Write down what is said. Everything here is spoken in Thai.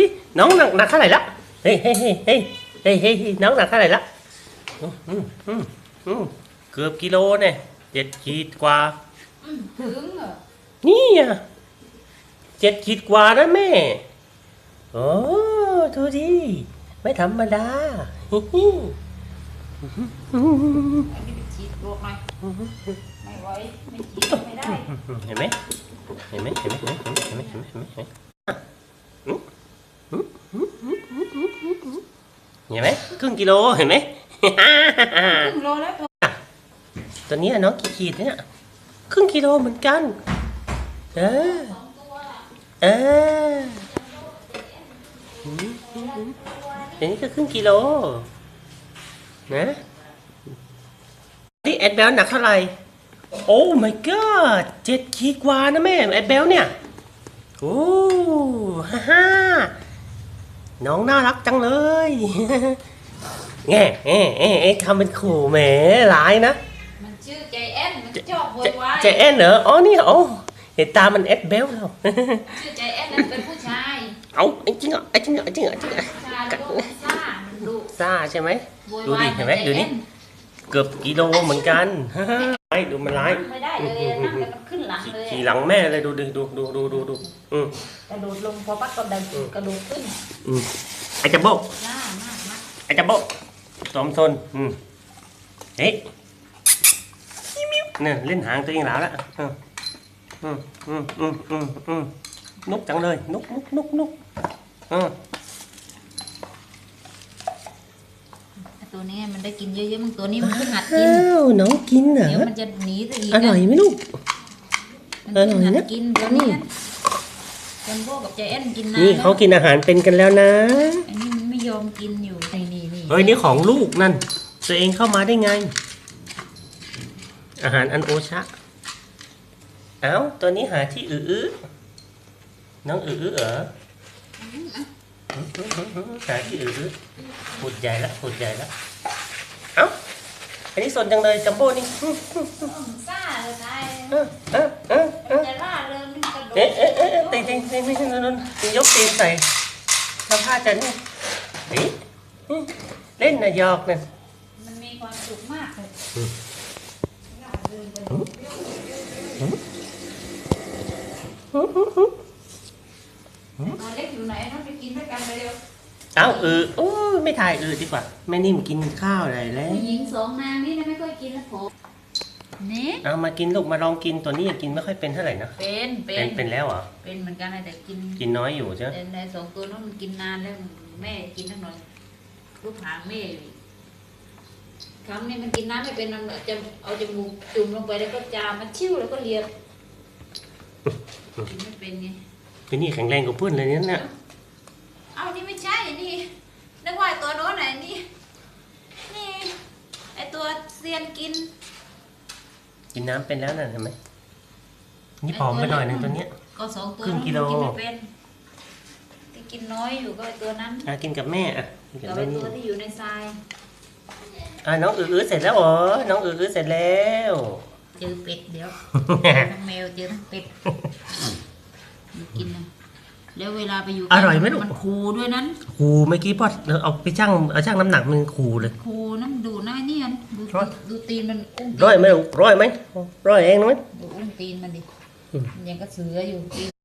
ดิ น้องหนักหนักเท่าไหร่ละ เฮ้ยเฮ้ยเฮ้ยเฮ้ยเฮ้ยเฮ้ยเฮ้ยน้องหนักเท่าไหร่ละอืมอืมอืมอืมเกือบกิโลเนี่ยเจ็ดขีดกว่าอืมถึงเหรอนี่อะเจ็ดขีดกว่านะแม่ โอ้ดูดิไม่ธรรมดาฮิฮิอันนี้เป็นฉีดบวกหน่อยไม่ไหวไม่ฉีดไม่ได้เห็นไหมเห็นไหมเห็นไหมเห็นไหมเห็นไหมเห็นไหมเห็นไหมเห็นไหมเห็นไหมเห็นไหมครึ่งกิโลเห็นไหมครึ่งโลแล้วตัวตัวนี้น้องกี่ขีดเนี่ยครึ่งกิโลเหมือนกันเออเอออันนี้ก็ครึ่งกิโลนะนี่แอดเบลหนักเท่าไหร่โอ้ my god เจ็ดขีดกว่านะแม่แอดเบลเนี่ย โอ้ ฮ่าฮ่า น้องน่ารักจังเลยแง่แง่แง่เอ๊ะทำเป็นขู่แหมร้ายนะมันชื่อใจแอนมันชอบโวเจยวายเจแอนเหรออ๋อนี่โอ้เห็นตามันเอสเบลแล้วชื่อใจแอนนั่นเป็นผู้ชายเอาไอ้จริงเหรอไอ้จริงเหรอไอ้จริงเหรอไอ้จริงเหรอผู้ชายแล้วก็ซ่ามันดุซ่าใช่ไหมโวยวายดูดิเห็นไหมใจดูนี่แอนเกือบกิโลเหมือนกันไอ้ดูมันร้ายไม่ได้เลยนั่งแต่มันขึ้นหลังขี่ เลยขี่หลังแม่เลยดูดิดูดูดูดูดูอืม กระโดดลงพอปักก็ดันกระโดดขึ้นอืมไอ้จับโบหน้ามากมากไอ้จับโบสมทนอืมเฮ้ยเนี่ยเล่นหางตัวเองแล้วละอืมอืมอืมอืมอืมอืมนุกจังเลย นุกนุกนุกนุกอืมไอ้ตัวนี้มันได้กินเยอะๆมึงตัวนี้มันเพิ่งหัดกิน อ้าวน้องกินเหรอเดี๋ยวมันจะหนีซะอีกอร่อยไหมลูก มันเพิ่งหัอร่อยดนะกินตัวนี้จัมโบ้กับใจแอนกินนานนี่เขากินอาหารเป็นกันแล้วนะ อันนี้มันไม่ยอมกินอยู่นี่นี่นี่เฮ้ยนี่ของลูกนั่น ตัวเองเข้ามาได้ไง อาหารอันโอชะ เอ้าตัวนี้หาที่อื้ออื้อน้องอื้ออื้อเหรอหาที่อื้ออื้อหุดใหญ่ละหุดใหญ่ละเอ้า อันนี้สนจังเลยจัมโบ้นี่ซ่าเลยตายเออเออเออเออจะล่าเริงมันกระโดดเอ๊ะเอ๊ะเอ๊ะเอ๊ะตีตีตีตีตีนนตียกตีนใส่ทำท่าจะนี่เฮ้ยเล่นนะหยอกนะมันมีความสุขมากเลยอืมล่าเริงกระโดดตัวเล็กอยู่ไหนน้องไปกินด้วยกันเร็ว เอ้าเออโอ้ยไม่ถ่ายเออดีกว่า แม่นิ่มกินข้าวอะไรแล้ว ผู้หญิงสองนางนี่นะไม่ค่อยกินแล้วผมนี่เอามากินลูกมาลองกินตัวนี้ยังกินไม่ค่อยเป็นเท่าไหร่นะเป็นเป็เป็นนเป็นแล้วเหรอเป็นเหมือนกันนะแต่กินกินน้อยอยู่ใช่ไหมแต่ในสองตัวนั้นมันกินนานแล้วแม่กินทั้งหน่อยลูกหางแม่อยู่คำนี้มันกินน้ำไม่เป็นมันจะเอาจมูกจุ่มลงไปแล้วก็จามมันชิ่วแล้วก็เลียกินไม่เป็นไงตัวนี้แข็งแรงกว่าเพื่อนเลยเนี่ยเอานี่ไม่ใช่ นี่นึกว่าไอ้ตัวโน้นไหนนี่ นี่ ไอตัวเซียนกิน กินน้ำเป็นแล้วน่ะเห็นไหมนี่ผอมไปหน่อยหนึงตัวเนี้ย ก็สองตัวครึ่งกิโล กินไม่เป็นที่กินน้อยอยู่ก็ไอ้ตัวนั้นอะกินกับแม่อะกินกับกับแม่ไอ้นี่ตัวที่อยู่ในทรายอะน้องอืออื้อเสร็จแล้วเหรอน้องอืออื้อเสร็จแล้ว เจอเป็ดเดี๋ยวทั้งแมวเจอทั้งเป็ดมันกินนะ แล้วเวลาไปอยู่อร่อยไหมลูก มันคูด้วยนั้นครูเมื่อกี้พอเราเอาไปชั่งเอาชั่งน้ำหนักมันครูเลย คูน้ำดูหน้าเนี่ยดูร้อยดูตีนมันอุ้งตีนร้อยไหมลูกร้อยไหมร้อยเองนะไหมดูอุ้งตีนมันดิอืมมันยังก็เสืออยู่ตีน